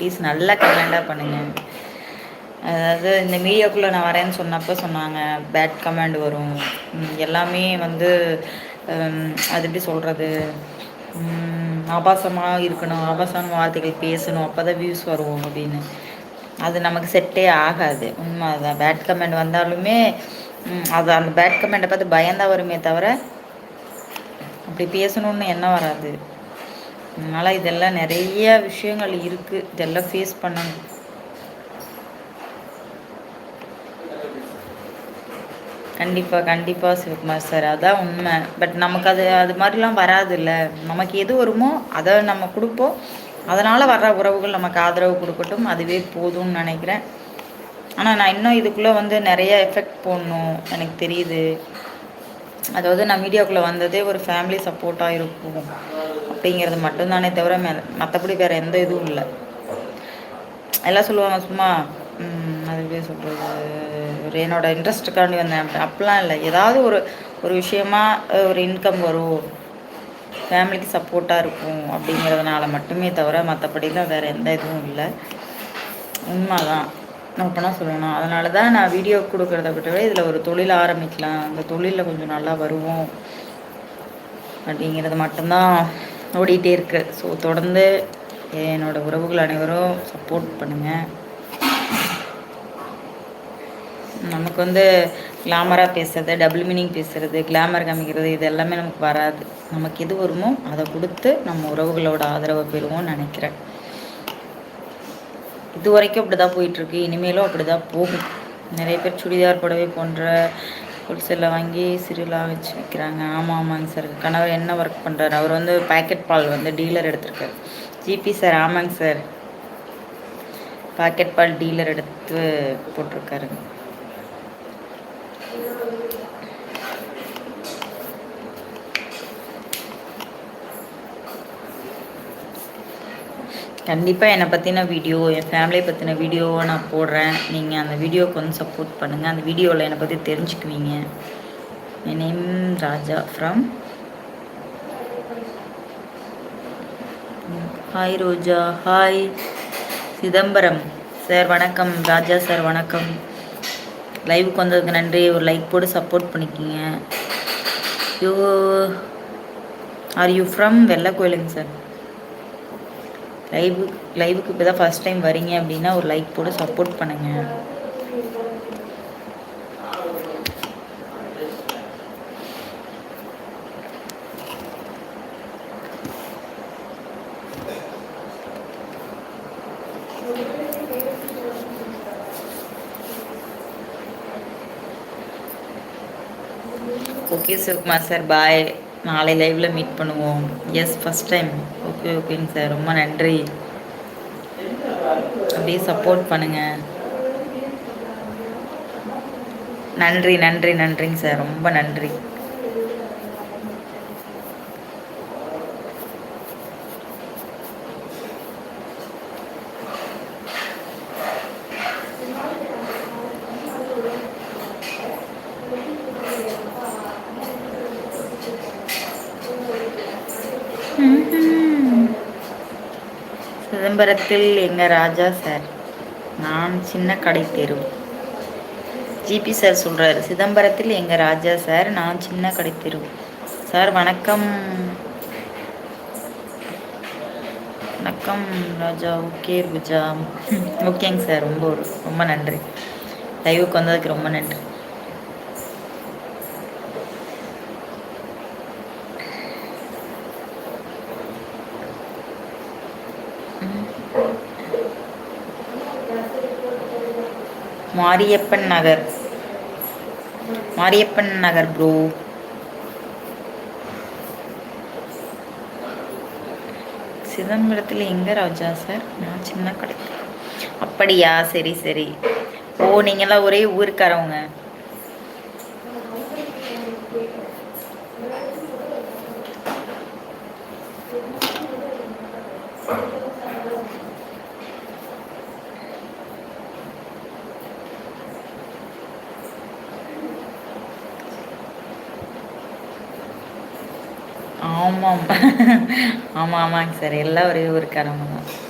Please நல்லா கமெண்டாக பண்ணுங்கள் அதாவது இந்த மீடியாக்குள்ளே நான் வரேன்னு சொன்னப்போ சொன்னாங்க பேட் கமெண்ட் வரும். எல்லாமே வந்து அது எப்படி சொல்கிறது ஆபாசமாக இருக்கணும் ஆபாசமான வார்த்தைகள் பேசணும் அப்போ தான் வியூஸ் வரும் அப்படின்னு. அது நமக்கு செட்டே ஆகாது. உண்மை அதுதான் பேட் கமெண்ட் வந்தாலுமே அது அந்த பேட் கமெண்ட்டை பார்த்து பயந்தான் வருமே தவிர அப்படி பேசணும்னு என்ன வராது. அதனால் இதெல்லாம் நிறைய விஷயங்கள் இருக்குது இதெல்லாம் ஃபேஸ் பண்ணணும். கண்டிப்பாக கண்டிப்பாக சிவகுமார் சார். அதான் உண்மை. பட் நமக்கு அது அது மாதிரிலாம் வராதுல்ல. நமக்கு எது வருமோ அதை நம்ம கொடுப்போம். அதனால் வர்ற உறவுகள் நமக்கு ஆதரவு கொடுக்கட்டும். அதுவே போதும்னு நினைக்கிறேன். ஆனால் நான் இன்னும் இதுக்குள்ளே வந்து நிறைய எஃபெக்ட் போடணும். எனக்கு தெரியுது. அதாவது நான் மீடியாவுக்குள்ளே வந்ததே ஒரு ஃபேமிலி சப்போர்ட்டாக இருக்கும். அப்படிங்கிறது மட்டும்தானே தவிர மே மற்றபடி வேறு எந்த இதுவும் இல்லை. எல்லாம் சொல்லுவாங்க சும்மா அது எப்படி சொல்கிறது ஒரு என்னோட இன்ட்ரெஸ்ட்டுக்காண்டி வந்தேன். அப்படிலாம் இல்லை. ஏதாவது ஒரு ஒரு விஷயமா ஒரு இன்கம் வரும். ஃபேமிலிக்கு சப்போர்ட்டாக இருக்கும் அப்படிங்கிறதுனால மட்டுமே தவிர மற்றபடிலாம் வேறு எந்த இதுவும் இல்லை. உண்மை தான் ஓப்பனாக சொல்லணும். அதனால தான் நான் வீடியோ கொடுக்குறத விட்டவே இதில் ஒரு தொழில் ஆரம்பிக்கலாம். அந்த தொழிலில் கொஞ்சம் நல்லா வருவோம். அப்படிங்கிறது மட்டும்தான். ஓடிட்டே இருக்கு. ஸோ தொடர்ந்து என்னோடய உறவுகள் அனைவரும் சப்போர்ட் பண்ணுங்கள் நமக்கு வந்து கிளாமராக பேசுறது டபுள் மீனிங் பேசுகிறது கிளாமர் காமிக்கிறது இது எல்லாமே நமக்கு வராது. நமக்கு எது வருமோ அதை கொடுத்து நம்ம உறவுகளோட ஆதரவை பெறுவோம்னு நினைக்கிறேன். இது வரைக்கும் அப்படி தான் போயிட்டுருக்கு இனிமேலும் அப்படி தான் போகும். நிறைய பேர் சுடிதார் புடவை போன்ற ஹோல்சேலில் வாங்கி சிறுலாம் வச்சு விற்கிறாங்க ஆமாம் ஆமாங்க சார் கணவர் என்ன ஒர்க் பண்ணுறாரு அவர் வந்து பேக்கெட் பால் வந்து டீலர் எடுத்திருக்காரு. ஜிபி சார் ஆமாங்க சார் பாக்கெட் பால் டீலர் எடுத்து போட்டிருக்காருங்க. கண்டிப்பாக என்னை பற்றின வீடியோ என் ஃபேமிலியை பற்றின வீடியோவை நான் போடுறேன். நீங்கள் அந்த வீடியோவுக்கு வந்து சப்போர்ட் பண்ணுங்கள் அந்த வீடியோவில் என்னை பற்றி தெரிஞ்சுக்குவீங்க. என் name Raja from hi Roja. Hi Chidambaram. Sir வணக்கம். ராஜா சார் வணக்கம். லைவுக்கு வந்ததுக்கு நன்றி. ஒரு லைக் போட்டு சப்போர்ட் பண்ணிக்கிங்க. யூ ஆர் யூ ஃப்ரம் வெள்ளை கோயிலுங்க சார் லைவு லைவுக்கு இப்போ தான் ஃபஸ்ட் டைம் வரீங்க அப்படின்னா ஒரு லைக் போட்டு சப்போர்ட் பண்ணுங்கள் ஓகே சிவகுமார் சார் பாய் நாளை லைவில் மீட் பண்ணுவோம். எஸ் ஃபஸ்ட் டைம் ஓகே ஓகேங்க சார் ரொம்ப நன்றி. அப்படியே சப்போர்ட் பண்ணுங்கள் நன்றி நன்றி நன்றிங்க சார் ரொம்ப நன்றி. சிதம்பரத்தில் எங்கள் ராஜா சார்? நான் சின்ன கடை தெரு. ஜிபி சார் சொல்கிறார் சிதம்பரத்தில் எங்கள் ராஜா சார்? நான் சின்ன கடை தெரு. சார் வணக்கம். வணக்கம் ராஜா. ஓகே ருஜா. ஓகேங்க சார். ரொம்ப ரொம்ப நன்றி. லைவுக்கு வந்ததுக்கு ரொம்ப நன்றி. மாரியப்பன் நகர். மாரியப்பன் நகர் ப்ரோ சிதம்பரத்தில் எங்கே ராஜா சார் நான் சின்ன கடை. அப்படியா? சரி சரி. ஓ நீங்களாம் ஒரே ஊருக்காரவங்க. ஆமாம் ஆமாம் ஆமாங்க சார். எல்லாம் ஒரே ஊருக்காரவங்க தான்.